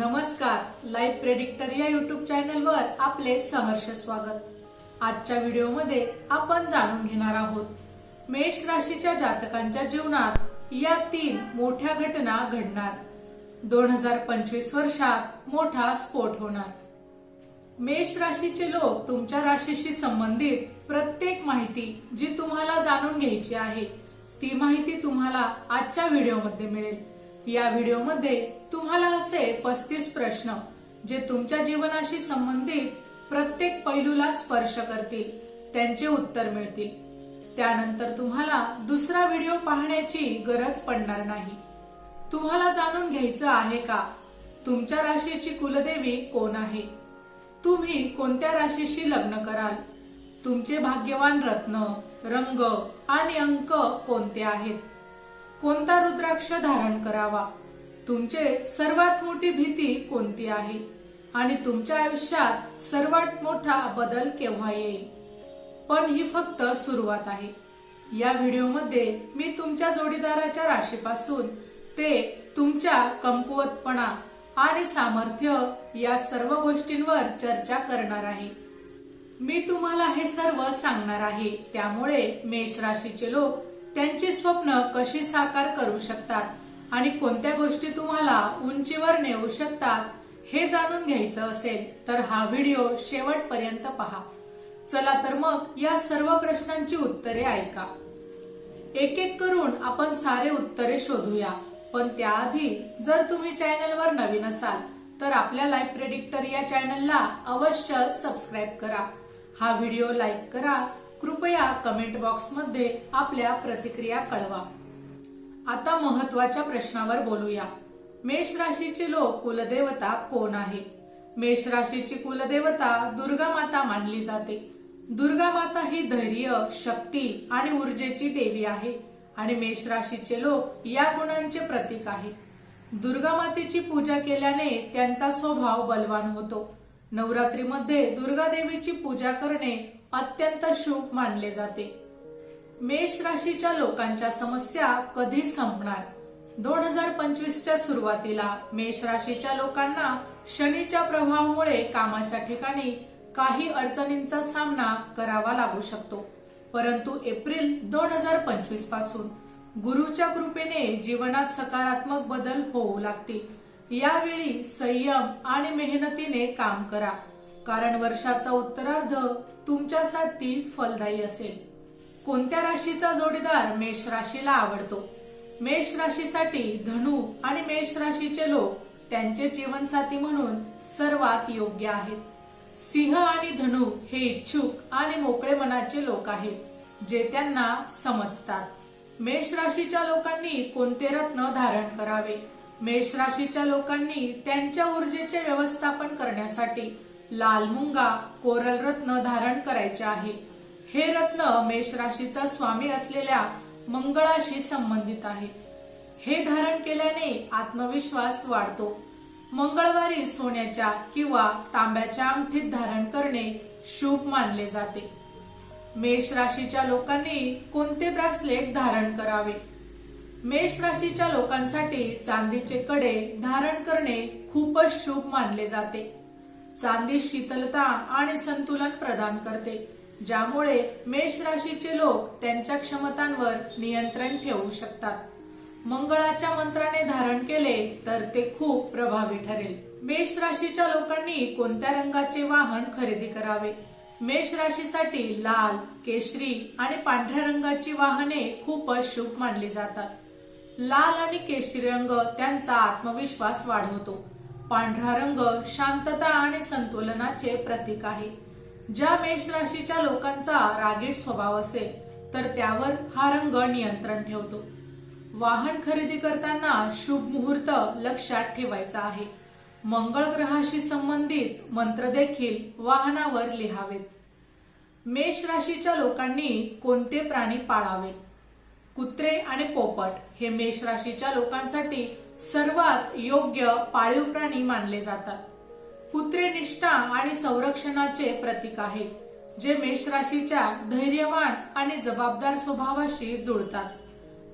नमस्कार life predictor या YouTube चॅनलवर आपले सहर्ष स्वागत. आजच्या व्हिडिओमध्ये आपण जाणून घेणार आहोत मेष राशीच्या जातकांच्या जीवनात या तीन मोठ्या घटना घडणार. दोन हजार पंचवीस वर्षात मोठा स्फोट होणार. मेष राशीचे लोक तुमच्या राशीशी संबंधित प्रत्येक माहिती जी तुम्हाला जाणून घ्यायची आहे ती माहिती तुम्हाला आजच्या व्हिडिओमध्ये मिळेल. या व्हिडिओमध्ये तुम्हाला असे पस्तीस प्रश्न जे तुमच्या जीवनाशी संबंधित प्रत्येक पैलूला स्पर्श करतील त्यांचे उत्तर मिळतील. त्यानंतर तुम्हाला दुसरा व्हिडिओ पाहण्याची गरज पडणार नाही. तुम्हाला जाणून घ्यायचं आहे का तुमच्या राशीची कुलदेवी कोण आहे? तुम्ही कोणत्या राशीशी लग्न कराल? तुमचे भाग्यवान रत्न रंग आणि अंक कोणते आहेत? कोणता रुद्राक्ष धारण करावा? तुमचे सर्वात मोठी भीती कोणती आहे? आणि तुमच्या आयुष्यात सर्वात मोठा बदल केव्हा येईल? पण ही फक्त सुरुवात आहे. या व्हिडिओमध्ये मी तुमच्या जोडीदाराच्या राशीपासून ते तुमच्या कमकुवतपणा आणि सामर्थ्य या सर्व गोष्टींवर चर्चा करणार आहे. मी तुम्हाला हे सर्व सांगणार आहे. त्यामुळे मेष राशीचे लोक त्यांची स्वप्न कशी साकार करू शकतात आणि कोणत्या गोष्टी तुम्हाला उंचीवर नेऊ शकतात हे जाणून घ्यायचं असेल तर हा व्हिडिओ शेवटपर्यंत पहा. चला तर मग या सर्व प्रश्नांची उत्तरे ऐका. एक एक करून आपण सारे उत्तरे शोधूया पण त्याआधी जर तुम्ही चॅनलवर नवीन असाल तर आपल्या लाईफ प्रेडिक्टर या चॅनलला अवश्य सबस्क्राईब करा. हा व्हिडिओ लाईक करा कृपया कमेंट बॉक्समध्ये आपल्या प्रतिक्रिया कळवा. आता महत्त्वाच्या प्रश्नावर बोलूया. मेष राशीचे लोक कुलदेवता कोण आहे? मेष राशीची कुलदेवता दुर्गा माता मानली जाते. दुर्गा माता ही धैर्य शक्ती आणि ऊर्जेची देवी आहे आणि मेष राशीचे लोक या गुणांचे प्रतीक आहे. दुर्गा मातेची पूजा केल्याने त्यांचा स्वभाव बलवान होतो. नवरात्रीमध्ये दुर्गा देवीची पूजा करणे अत्यंत शुभ मानले जाते. मेष राशीच्या लोकांच्या समस्या कधी संपणार? दोन हजार पंचवीसच्या सुरुवातीला मेष राशीच्या लोकांना शनीच्या प्रभावामुळे कामाच्या ठिकाणी काही अडचणींचा सामना करावा लागू शकतो. परंतु एप्रिल दोन हजार पंचवीसपासून गुरुच्या कृपेने जीवनात सकारात्मक बदल होऊ लागतील. यावेळी संयम आणि मेहनतीने काम करा. कारण वर्षाचा उत्तरार्ध तुमच्यासाठी फलदायी असेल. कोणत्या राशीचा जोडीदार मेष राशीला आवडतो? मेष राशीसाठी धनु आणि मेष राशीचे लोक त्यांचे जीवनसाथी म्हणून सर्वात योग्य आहेत. सिंह आणि धनु हे इच्छुक आणि मोकळे मनाचे लोक आहेत जे त्यांना समजतात. मेष राशीच्या लोकांनी कोणते रत्न धारण करावे? मेष राशीच्या लोकांनी त्यांच्या ऊर्जेचे व्यवस्थापन करण्यासाठी लाल मुंगा कोरल रत्न धारण करायचे आहे. हे रत्न मेष राशीचा स्वामी असलेल्या मंगळाशी संबंधित आहे. हे धारण केल्याने आत्मविश्वास वाढतो. मंगळवारी सोन्याच्या किंवा तांब्याच्या अंगठीत धारण करणे शुभ मानले जाते. मेष राशीच्या लोकांनी कोणते ब्रासलेट धारण करावे? मेष राशीच्या लोकांसाठी चांदीचे कडे धारण करणे खूपच शुभ मानले जाते. चांदी शीतलता आणि संतुलन प्रदान करते ज्यामुळे मेष राशीचे लोक त्यांच्या क्षमतांवर नियंत्रण ठेवू शकतात. मंगळाच्या मंत्राने धारण केले तर ते खूप प्रभावी ठरेल. मेष राशीच्या लोकांनी कोणत्या रंगाचे वाहन खरेदी करावे? मेष राशीसाठी लाल केशरी आणि पांढऱ्या रंगाची वाहने खूपच शुभ मानली जातात. लाल आणि केशरी रंग त्यांचा आत्मविश्वास वाढवतो. पांढरा रंग शांतता आणि संतुलनाचे प्रतीक आहे. ज्या मेष राशीच्या लोकांचा रागीट स्वभाव असेल तर त्यावर हा रंग नियंत्रण ठेवतो. वाहन खरेदी करताना शुभ मुहूर्त लक्षात ठेवायचा आहे. मंगळ ग्रहाशी संबंधित मंत्र देखील वाहनावर लिहावेत. मेष राशीच्या लोकांनी कोणते प्राणी पाळावे कुत्रे आणि पोपट हे मेष राशीच्या लोकांसाठी सर्वात योग्य पाळीव प्राणी मानले जातात. पुत्रे निष्ठा आणि संरक्षणाचे प्रतीक आहेत जे मेष राशीच्या धैर्यवान आणि जबाबदार स्वभावाशी जुळतात.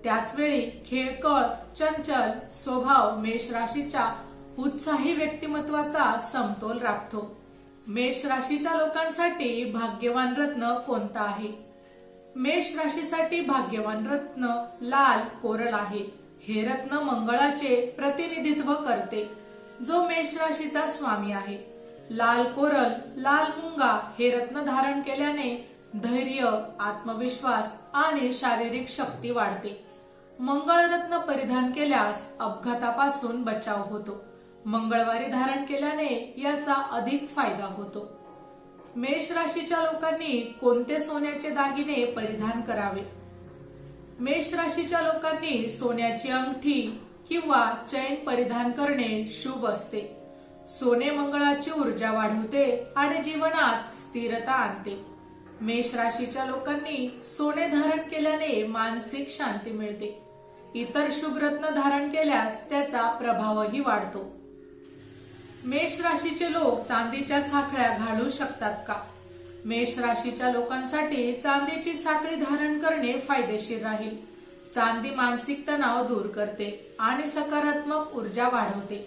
त्याचवेळी खेळकळ चंचल स्वभाव मेष राशीच्या उत्साही व्यक्तिमत्वाचा समतोल राखतो. मेष राशीच्या लोकांसाठी भाग्यवान रत्न कोणता आहे? मेष राशीसाठी भाग्यवान रत्न लाल कोरल आहे. हे रत्न मंगळाचे प्रतिनिधित्व करते. जो मेष राशीचा स्वामी आहे. लाल कोरल लाल मुंगा हे रत्न धारण केल्याने धैर्य आत्मविश्वास आणि शारीरिक शक्ती वाढते. मंगळ रत्न परिधान केल्यास अपघातापासून बचाव होतो. मंगळवारी धारण केल्याने याचा अधिक फायदा होतो. मेष राशीच्या लोकांनी कोणते सोन्याचे दागिने परिधान करावे? मेष राशीच्या लोकांनी सोन्याची अंगठी किंवा चैन परिधान करणे शुभ असते. सोने मंगळाची ऊर्जा वाढवते आणि जीवनात स्थिरता आणते. मेष राशीच्या लोकांनी सोने धारण केल्याने मानसिक शांती मिळते. इतर शुभ रत्न धारण केल्यास त्याचा प्रभावही वाढतो. मेष राशीचे लोक चांदीच्या साखळ्या घालू शकतात का? मेष राशीच्या लोकांसाठी चांदीची साखळी धारण करणे फायदेशीर राहील. चांदी मानसिक तणाव दूर करते आणि सकारात्मक ऊर्जा वाढवते.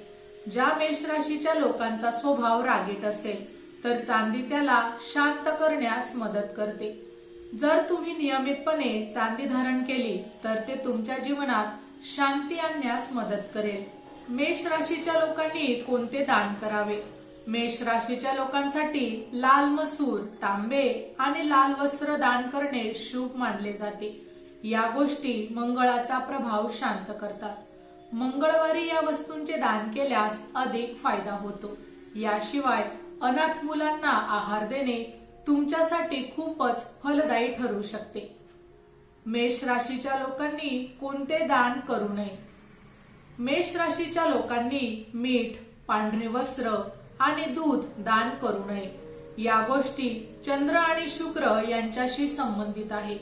ज्या मेष राशीच्या लोकांचा स्वभाव रागीट असेल तर चांदी त्याला शांत करण्यास मदत करते. जर तुम्ही नियमितपणे चांदी धारण केली तर ते तुमच्या जीवनात शांती आणण्यास मदत करेल. मेष राशीच्या लोकांनी कोणते दान करावे? मेष राशीच्या लोकांसाठी लाल मसूर तांबे आणि लाल वस्त्र दान करणे शुभ मानले जाते. या गोष्टी मंगळाचा प्रभाव शांत करतात. मंगळवारी या वस्तूंचे दान केल्यास अधिक फायदा होतो. याशिवाय अनाथ मुलांना आहार देणे तुमच्यासाठी खूपच फलदायी ठरू शकते. मेष राशीच्या लोकांनी कोणते दान करू नये? मेष राशीच्या लोकांनी मीठ पांढरे वस्त्र आणि दूध दान करू नये. या गोष्टी चंद्र आणि शुक्र यांच्याशी संबंधित आहे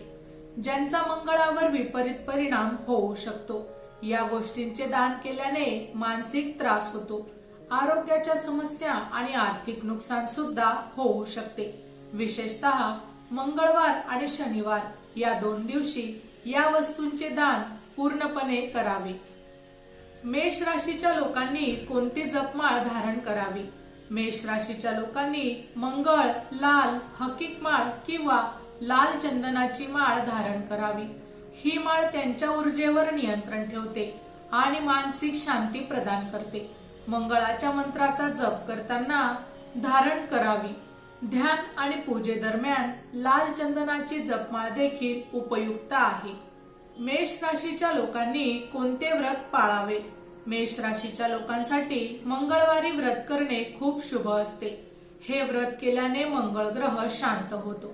ज्यांचा मंगळावर विपरीत परिणाम होऊ शकतो. या गोष्टींचे दान केल्याने मानसिक त्रास होतो आरोग्याच्या समस्या आणि आर्थिक नुकसान सुद्धा होऊ शकते. विशेषतः मंगळवार आणि शनिवार या दोन दिवशी या वस्तूंचे दान पूर्णपणे करावे. मेष राशीच्या लोकांनी कोणती जपमाळ धारण करावी? मेष राशीच्या लोकांनी मंगळ लाल हकीक माळ किंवा लाल चंदनाची माळ धारण करावी. ही माळ त्यांच्या ऊर्जेवर नियंत्रण ठेवते आणि मानसिक शांती प्रदान करते. मंगळाच्या मंत्राचा जप करताना धारण करावी. ध्यान आणि पूजेदरम्यान लाल चंदनाची जपमाळ देखील उपयुक्त आहे. मेष राशीच्या लोकांनी कोणते व्रत पाळावे? मेष राशीच्या लोकांसाठी मंगळवारी व्रत करणे खूप शुभ असते. हे व्रत केल्याने मंगळ ग्रह शांत होतो.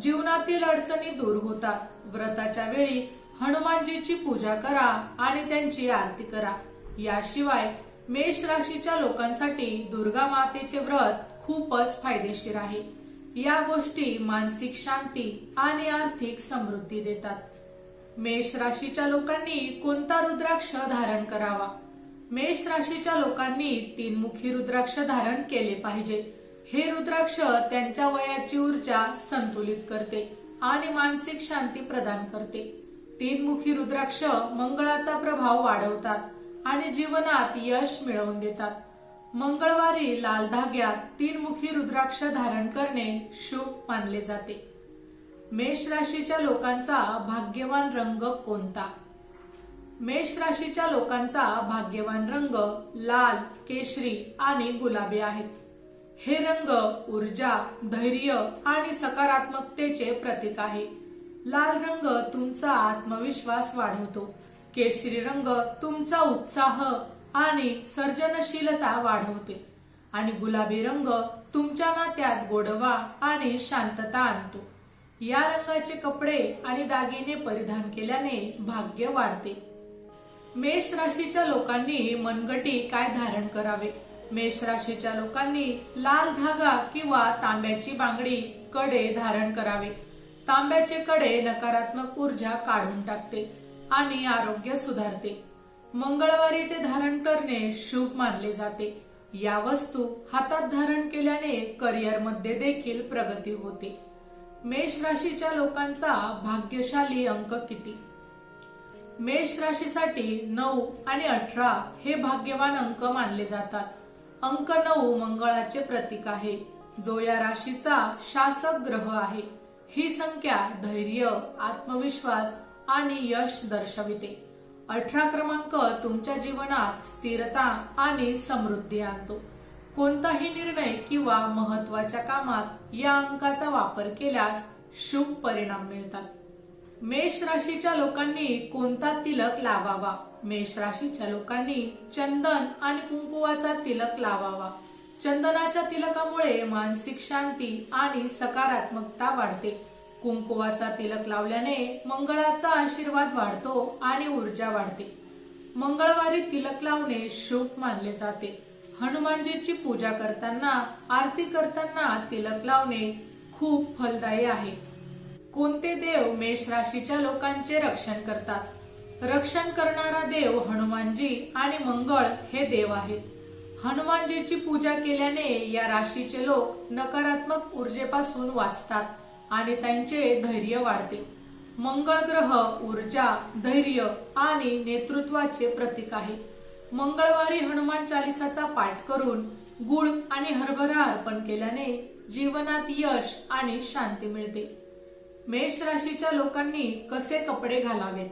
जीवनातील अडचणी दूर होतात. व्रताच्या वेळी हनुमानजीची पूजा करा आणि त्यांची आरती करा. याशिवाय मेष राशीच्या लोकांसाठी दुर्गा मातेचे व्रत खूपच फायदेशीर आहे. या गोष्टी मानसिक शांती आणि आर्थिक समृद्धी देतात. मेष राशीच्या लोकांनी कोणता रुद्राक्ष धारण करावा? मेष राशीच्या लोकांनी तीन मुखी रुद्राक्ष धारण केले पाहिजे. हे रुद्राक्ष त्यांच्या वयाची ऊर्जा संतुलित करते आणि मानसिक शांती प्रदान करते. तीन मुखी रुद्राक्ष मंगळाचा प्रभाव वाढवतात आणि जीवनात यश मिळवून देतात. मंगळवारी लाल धाग्यात तीन मुखी रुद्राक्ष धारण करणे शुभ मानले जाते. मेष राशीच्या लोकांचा भाग्यवान रंग कोणता? मेष राशीच्या लोकांचा भाग्यवान रंग लाल केशरी आणि गुलाबी आहेत. हे रंग ऊर्जा धैर्य आणि सकारात्मकतेचे प्रतीक आहे. लाल रंग तुमचा आत्मविश्वास वाढवतो. केशरी रंग तुमचा उत्साह आणि सर्जनशीलता वाढवते. आणि गुलाबी रंग तुमच्या नात्यात गोडवा आणि शांतता आणतो. या रंगाचे कपडे आणि दागिने परिधान केल्याने भाग्य वाढते. मेष राशीच्या लोकांनी मनगटी काय धारण करावे? मेष राशीच्या लोकांनी लाल धागा किंवा तांब्याची बांगडी कडे धारण करावे. तांब्याचे कडे नकारात्मक ऊर्जा काढून टाकते आणि आरोग्य सुधारते. मंगळवारी ते धारण करणे शुभ मानले जाते. या वस्तू हातात धारण केल्याने करिअरमध्ये देखील प्रगती होते. मेष राशीच्या लोकांचा भाग्यशाली अंक किती? मेष राशीसाठी नऊ आणि अठरा हे भाग्यवान अंक मानले जातात. अंक नऊ मंगळाचे प्रतीक आहे. जो या राशीचा शासक ग्रह आहे. ही संख्या धैर्य आत्मविश्वास आणि यश दर्शविते. अठरा क्रमांक तुमच्या जीवनात स्थिरता आणि समृद्धी आणतो. कोणताही निर्णय किंवा महत्त्वाच्या कामात या अंकाचा वापर केल्यास शुभ परिणाम मिळतात. मेष राशीच्या लोकांनी कोणता तिलक लावावा? मेष राशीच्या लोकांनी चंदन आणि कुंकुवाचा तिलक लावावा. चंदनाच्या तिलकामुळे मानसिक शांती आणि सकारात्मकता वाढते. कुंकुवाचा तिलक लावल्याने मंगळाचा आशीर्वाद वाढतो आणि ऊर्जा वाढते. मंगळवारी तिलक लावणे शुभ मानले जाते. हनुमानजीची पूजा करताना आरती करताना तिलक लावणे खूप फलदायी आहे. कोणते देव मेष राशीच्या लोकांचे रक्षण करतात? रक्षण करणारा देव हनुमानजी आणि मंगळ हे देव आहेत. हनुमानजीची पूजा केल्याने या राशीचे लोक नकारात्मक ऊर्जेपासून वाचतात आणि त्यांचे धैर्य वाढते. मंगळ ग्रह ऊर्जा धैर्य आणि नेतृत्वाचे प्रतीक आहे. मंगळवारी हनुमान चालिसाचा पाठ करून गुळ आणि हरभरा अर्पण केल्याने जीवनात यश आणि शांती मिळते. मेष राशीच्या लोकांनी कसे कपडे घालावेत?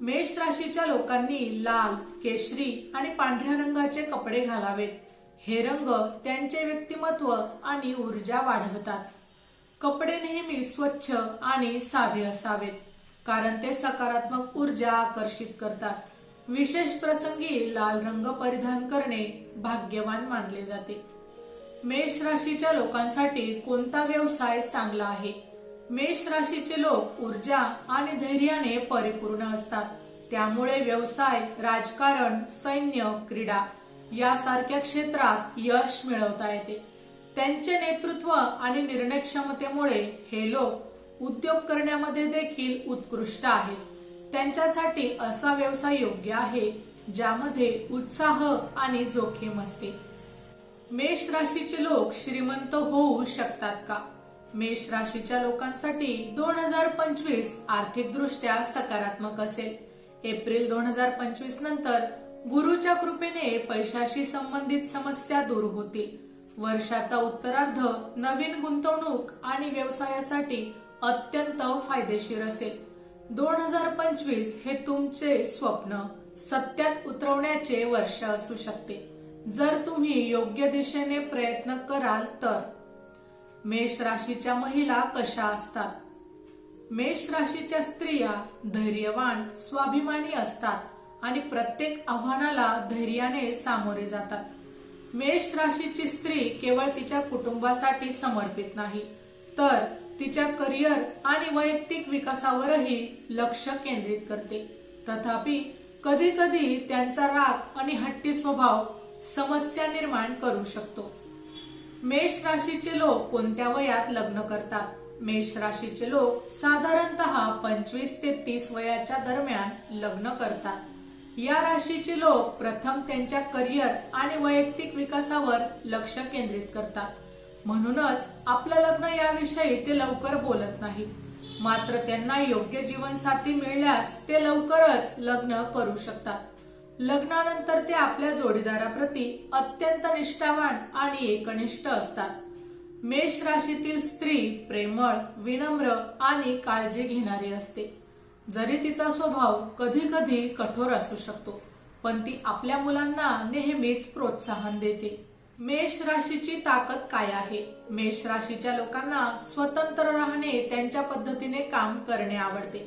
मेष राशीच्या लोकांनी लाल केशरी आणि पांढऱ्या रंगाचे कपडे घालावेत. हे रंग त्यांचे व्यक्तिमत्व आणि ऊर्जा वाढवतात. कपडे नेहमी स्वच्छ आणि साधे असावेत कारण ते सकारात्मक ऊर्जा आकर्षित करतात. विशेष प्रसंगी लाल रंग परिधान करणे भाग्यवान मानले जाते. मेष राशीच्या लोकांसाठी कोणता व्यवसाय चांगला आहे? मेष राशीचे लोक ऊर्जा आणि धैर्याने परिपूर्ण असतात. त्यामुळे व्यवसाय राजकारण सैन्य क्रीडा यासारख्या क्षेत्रात यश मिळवता येते. त्यांचे नेतृत्व आणि निर्णय क्षमतेमुळे हे लोक उद्योग करण्यामध्ये देखील उत्कृष्ट आहेत. त्यांच्यासाठी असा व्यवसाय योग्य आहे ज्यामध्ये उत्साह आणि जोखीम असते. मेष राशीचे लोक श्रीमंत होऊ शकतात का? मेष राशीच्या लोकांसाठी दोन हजार पंचवीस आर्थिक दृष्ट्या सकारात्मक असेल. एप्रिल दोन हजार पंचवीस नंतर गुरुच्या कृपेने पैशाशी संबंधित समस्या दूर होतील. वर्षाचा उत्तरार्ध नवीन गुंतवणूक आणि व्यवसायासाठी अत्यंत फायदेशीर असेल. दोन हजार पंचवीस हे तुमचे स्वप्न सत्यात उतरवण्याचे वर्ष असू शकते. जर तुम्ही योग्य दिशेने प्रयत्न कराल तर. मेष राशीच्या महिला कशा असतात? मेष राशीच्या स्त्रिया धैर्यवान स्वाभिमानी असतात आणि प्रत्येक आव्हानाला धैर्याने सामोरे जातात. मेष राशीची स्त्री केवळ तिच्या कुटुंबासाठी समर्पित नाही तर तिच्या करिअर आणि वैयक्तिक विकासावरही लक्ष केंद्रित करते. तथापि कधी कधी त्यांचा राग आणि हट्टी स्वभाव समस्या निर्माण करू शकतो. मेष राशीचे लोक कोणत्या वयात लग्न करतात? मेष राशीचे लोक साधारणतः पंचवीस ते तीस वयाच्या दरम्यान लग्न करतात. या राशीचे लोक प्रथम त्यांच्या करिअर आणि वैयक्तिक विकासावर लक्ष केंद्रित करतात. म्हणूनच आपलं लग्न याविषयी ते लवकर बोलत नाही. मात्र त्यांना योग्य जीवनसाथी मिळाल्यास ते लवकरच लग्न करू शकतात. लग्नानंतर ते आपल्या जोडीदाराप्रती अत्यंत निष्ठावान आणि एकनिष्ठ असतात. मेष राशीतील स्त्री प्रेमळ विनम्र आणि काळजी घेणारी असते. जरी तिचा स्वभाव कधी कधी कठोर असू शकतो पण ती आपल्या मुलांना नेहमीच प्रोत्साहन देते. मेष राशीची ताकद काय आहे? मेष राशीच्या लोकांना स्वतंत्र राहणे त्यांच्या पद्धतीने काम करणे आवडते.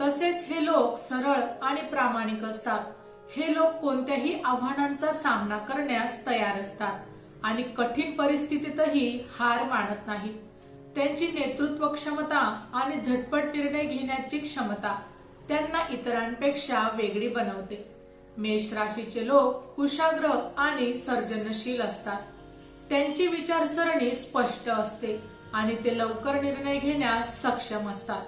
तसेच हे लोक सरळ आणि प्रामाणिक असतात. हे लोक कोणत्याही आव्हानांचा सामना करण्यास तयार असतात आणि कठीण परिस्थितीतही हार मानत नाहीत. त्यांची नेतृत्व क्षमता आणि झटपट निर्णय घेण्याची क्षमता त्यांना इतरांपेक्षा वेगळी बनवते. मेष राशीचे लोक कुशाग्र आणि सर्जनशील असतात. त्यांची विचारसरणी स्पष्ट असते आणि ते लवकर निर्णय घेण्यास सक्षम असतात.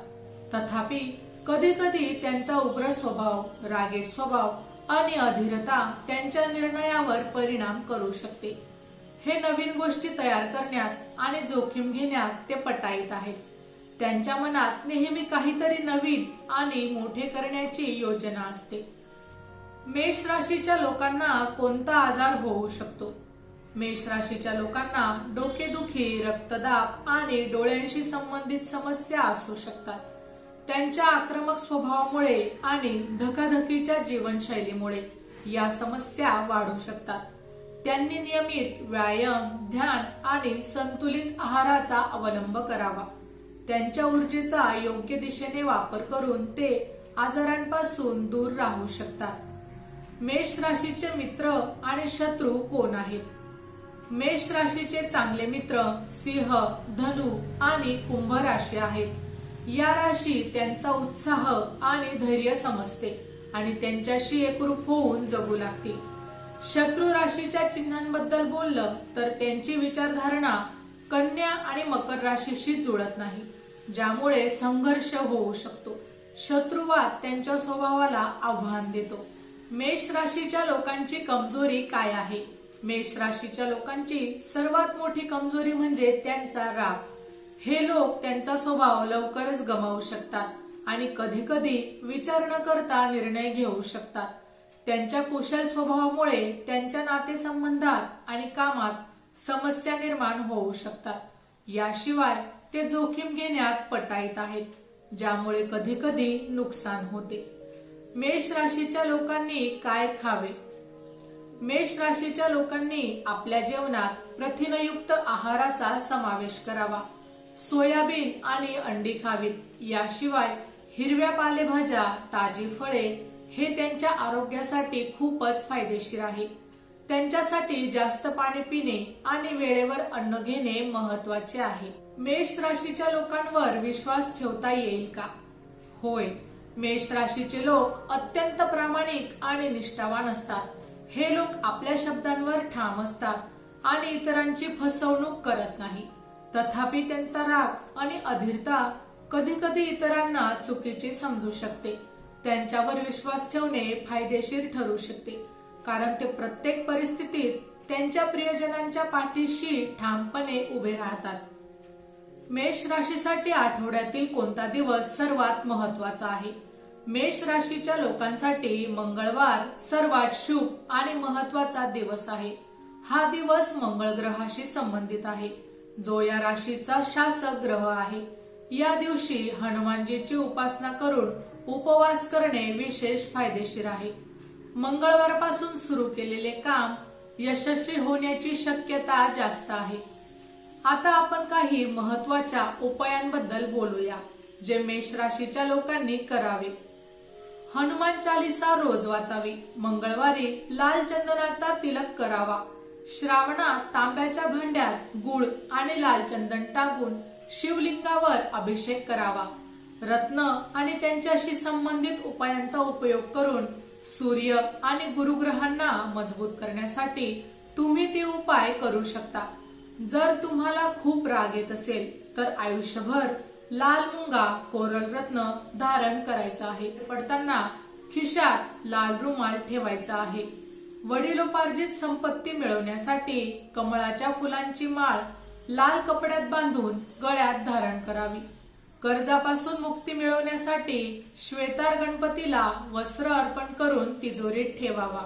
तथापि कधी कधी त्यांचा उग्र स्वभाव रागेट स्वभाव आणि अधीरता त्यांच्या निर्णयावर परिणाम करू शकते. हे नवीन गोष्टी तयार करण्यात आणि जोखीम घेण्यात ते पटाईत आहेत. त्यांच्या मनात नेहमी काहीतरी नवीन आणि मोठे करण्याची योजना असते. मेष राशीच्या लोकांना कोणता आजार होऊ शकतो? मेष राशीच्या लोकांना डोकेदुखी रक्तदाब आणि डोळ्यांशी संबंधित समस्या असू शकतात. त्यांच्या आक्रमक स्वभावामुळे आणि धकाधकीच्या जीवनशैलीमुळे या समस्या वाढू शकतात. त्यांनी नियमित व्यायाम ध्यान आणि संतुलित आहाराचा अवलंब करावा. त्यांच्या ऊर्जेचा योग्य दिशेने वापर करून ते आजारांपासून दूर राहू शकतात. मेष राशीचे मित्र आणि शत्रू कोण आहेत? मेष राशीचे चांगले मित्र सिंह धनु आणि कुंभ राशी आहेत. या राशी त्यांचा उत्साह आणि धैर्य समजते आणि त्यांच्याशी एकरूप होऊन जगू लागतील. शत्रू राशीच्या चिन्हांबद्दल बोललं तर त्यांची विचारधारणा कन्या आणि मकर राशीशी जुळत नाही ज्यामुळे संघर्ष होऊ शकतो. शत्रुवाद त्यांच्या स्वभावाला आव्हान देतो. मेष राशीच्या लोकांची कमजोरी काय आहे? मेष राशीच्या लोकांची सर्वात मोठी कमजोरी म्हणजे त्यांचा राग. हे लोक त्यांचा स्वभाव लवकरच गमावू शकतात आणि कधी कधी विचार न करता निर्णय घेऊ शकतात. त्यांच्या कुशल स्वभावामुळे त्यांच्या नातेसंबंधात आणि कामात समस्या निर्माण होऊ शकतात. याशिवाय ते जोखीम घेण्यात पटाईत आहेत ज्यामुळे कधी कधी नुकसान होते. मेष राशीच्या लोकांनी काय खावे? मेष राशीच्या लोकांनी आपल्या जेवणात प्रथिनयुक्त आहाराचा समावेश करावा. सोयाबीन आणि अंडी खावीत. याशिवाय हिरव्या पालेभाज्या ताजी फळे हे त्यांच्या आरोग्यासाठी खूपच फायदेशीर आहे. त्यांच्यासाठी जास्त पाणी पिणे आणि वेळेवर अन्न घेणे महत्त्वाचे आहे. मेष राशीच्या लोकांवर विश्वास ठेवता येईल का? होय मेष राशीचे लोक अत्यंत प्रामाणिक आणि निष्ठावान असतात. हे लोक आपल्या शब्दांवर ठाम असतात आणि इतरांची फसवणूक करत नाही तथापि त्यांचा राग आणि अधीरता कधी कधी इतरांना चुकीची समजू शकते. त्यांच्यावर विश्वास ठेवणे फायदेशीर ठरू शकते. कारण ते प्रत्येक परिस्थितीत त्यांच्या प्रियजनांच्या पाठीशी ठामपणे उभे राहतात. मेष राशीसाठी आठवड्यातील कोणता दिवस सर्वात महत्त्वाचा आहे? मेष राशीच्या लोकांसाठी मंगळवार सर्वात शुभ आणि महत्त्वाचा दिवस आहे. हा दिवस मंगळ ग्रहाशी संबंधित आहे. जो या राशीचा शासक ग्रह आहे. या दिवशी हनुमानजीची उपासना करून उपवास करणे विशेष फायदेशीर आहे. मंगळवारपासून सुरू केलेले काम यशस्वी होण्याची शक्यता जास्त आहे. आता आपण काही महत्त्वाच्या उपायांबद्दल बोलूया जे मेष राशीच्या लोकांनी करावे. हनुमान चालिसा रोज वाचावी. मंगळवारी लाल चंदनाचा तिलक करावा. श्रावणात तांब्याच्या भांड्यात गुळ आणि लाल चंदन टाकून शिवलिंगावर अभिषेक करावा. रत्न आणि त्यांच्याशी संबंधित उपायांचा उपयोग करून सूर्य आणि गुरुग्रहांना मजबूत करण्यासाठी तुम्ही ते उपाय करू शकता. जर तुम्हाला खूप राग येत असेल तर आयुष्यभर लाल मुंगा कोरल रत्न धारण करायचा आहे. पडताना खिशात लाल रुमाल ठेवायचा आहे. वडिलोपार्जित संपत्ती मिळवण्यासाठी कमळाच्या फुलांची माळ लाल कपड्यात बांधून गळ्यात धारण करावी. कर्जापासून मुक्ती मिळवण्यासाठी श्वेतार गणपतीला वस्त्र अर्पण करून तिजोरीत ठेवावा.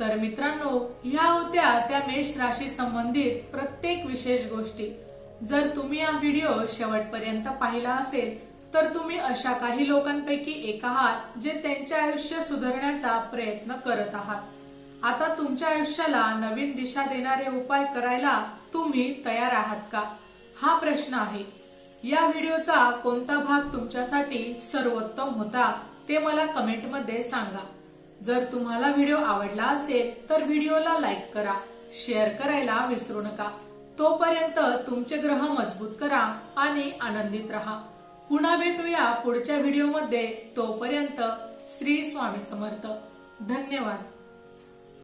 तर मित्रांनो ह्या होत्या त्या मेष राशी संबंधित प्रत्येक विशेष गोष्टी. जर तुम्ही हा व्हिडिओ शेवटपर्यंत पाहिला असेल तर तुम्ही अशा काही लोकांपैकी एक आहात जे त्यांचे आयुष्य सुधारण्याचा प्रयत्न करत आहात. आता तुमच्या आयुष्याला नवीन दिशा देणारे उपाय करायला तुम्ही तयार आहात का? हा प्रश्न आहे. या व्हिडिओचा कोणता भाग तुमच्यासाठी सर्वोत्तम होता ते मला कमेंटमध्ये सांगा. जर तुम्हाला व्हिडिओ आवडला असेल तर व्हिडिओला लाईक करा शेअर करायला विसरू नका. तोपर्यंत तुमचे ग्रह मजबूत करा आणि आनंदित रहा. पुन्हा भेटूया पुढच्या व्हिडिओमध्ये. तोपर्यंत श्री स्वामी समर्थ. धन्यवाद.